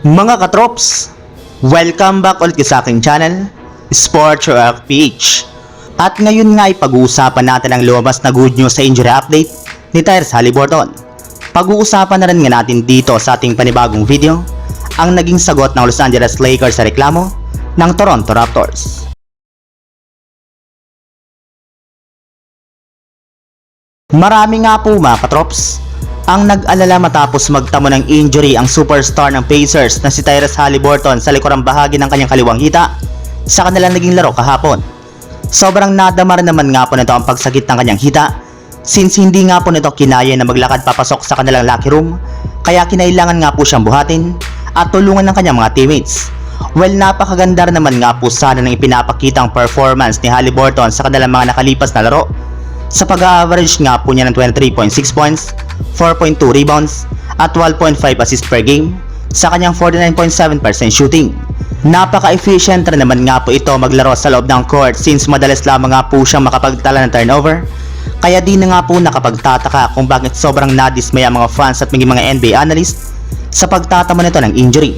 Mga katrops, welcome back ulit sa aking channel, Sports Rock PH. At ngayon nga ay pag-uusapan natin ang lumabas na good news sa injury update ni Tyrese Halliburton. Pag-uusapan na rin nga natin dito sa ating panibagong video ang naging sagot ng Los Angeles Lakers sa reklamo ng Toronto Raptors. Marami nga po mga katrops ang nag-alala matapos magtamo ng injury ang superstar ng Pacers na si Tyrese Halliburton sa likurang bahagi ng kanyang kaliwang hita sa kanilang naging laro kahapon. Sobrang nadama naman nga po nito ang pagsakit ng kanyang hita since hindi nga po nito kinaya na maglakad papasok sa kanilang locker room kaya kinailangan nga po siyang buhatin at tulungan ng kanyang mga teammates. Well, napakaganda naman nga po sana ng ipinapakitang performance ni Halliburton sa kanilang mga nakalipas na laro sa pag-average nga po niya ng 23.6 points, 4.2 rebounds, at 12.5 assists per game sa kanyang 49.7% shooting. Napaka-efficient rin naman nga po ito maglaro sa loob ng court since madalas lamang nga po siyang makapagtala ng turnover. Kaya di na nga po nakapagtataka kung bakit sobrang nadismay ang mga fans at maging mga NBA analyst sa pagtatama nito ng injury.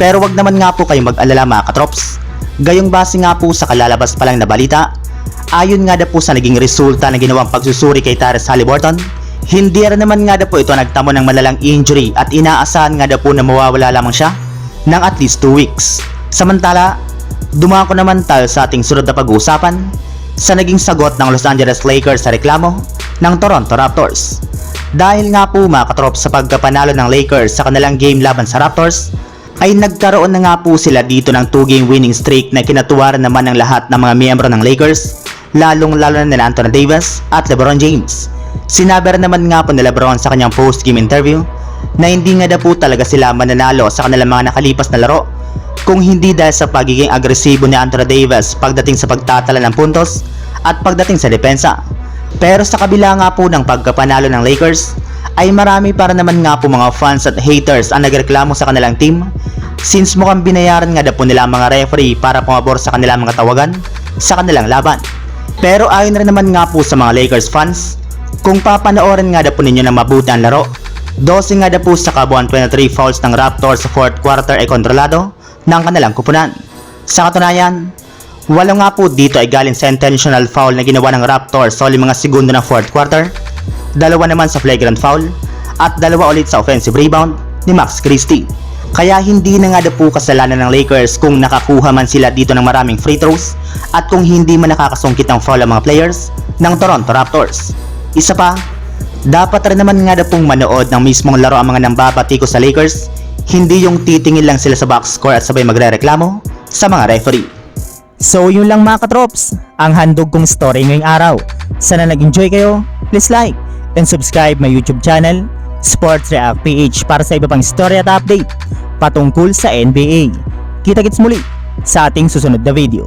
Pero wag naman nga po kayong mag-alala mga katrops. Gayong base nga po sa kalalabas pa lang na balita, ayon nga na po sa naging resulta ng ginawang pagsusuri kay Tyrese Halliburton, hindi rin naman nga na po ito nagtamo ng malalang injury at inaasahan nga na po na mawawala lamang siya ng at least 2 weeks. Samantala, dumako naman tayo sa ating sunod na pag-uusapan sa naging sagot ng Los Angeles Lakers sa reklamo ng Toronto Raptors. Dahil nga po mga sa pagkapanalo ng Lakers sa kanilang game laban sa Raptors, ay nagkaroon na nga po sila dito ng 2 game winning streak na kinatuwaran naman ng lahat ng mga miyembro ng Lakers, lalong lalo na nila Anthony Davis at LeBron James. Sinabi naman nga po ni LeBron sa kanyang post-game interview na hindi nga na po talaga sila mananalo sa kanilang mga nakalipas na laro kung hindi dahil sa pagiging agresibo ni Anthony Davis pagdating sa pagtatala ng puntos at pagdating sa depensa. Pero sa kabila nga po ng pagkapanalo ng Lakers, ay marami para naman nga po mga fans at haters ang nagreklamo sa kanilang team since mukhang binayaran nga na po nila mga referee para pumabor sa kanilang mga tawagan sa kanilang laban. Pero ayon rin naman nga po sa mga Lakers fans, kung papanoorin nga na po ninyo ng mabuti ang laro, 12 nga na po sa kabuuan 23 fouls ng Raptors sa 4th quarter ay kontrolado ng kanilang kupunan. Sa katunayan, walo nga po dito ay galing sa intentional foul na ginawa ng Raptors sa mga segundo ng 4th quarter, dalawa naman sa flagrant foul, at dalawa ulit sa offensive rebound ni Max Christie. Kaya hindi na nga na po kasalanan ng Lakers kung nakakuha man sila dito ng maraming free throws at kung hindi man nakakasungkit ng foul ang mga players ng Toronto Raptors. Isa pa, dapat rin naman nga na pong manood ng mismong laro ang mga nambabatiko sa Lakers, hindi yung titingin lang sila sa box score at sabay magre-reklamo sa mga referee. So yun lang mga katrops, ang handog kong story ngayong araw. Sana nag-enjoy kayo, please like and subscribe my YouTube channel, Sports React PH para sa iba pang story at update patungkol sa NBA. Kita-kits muli sa ating susunod na video.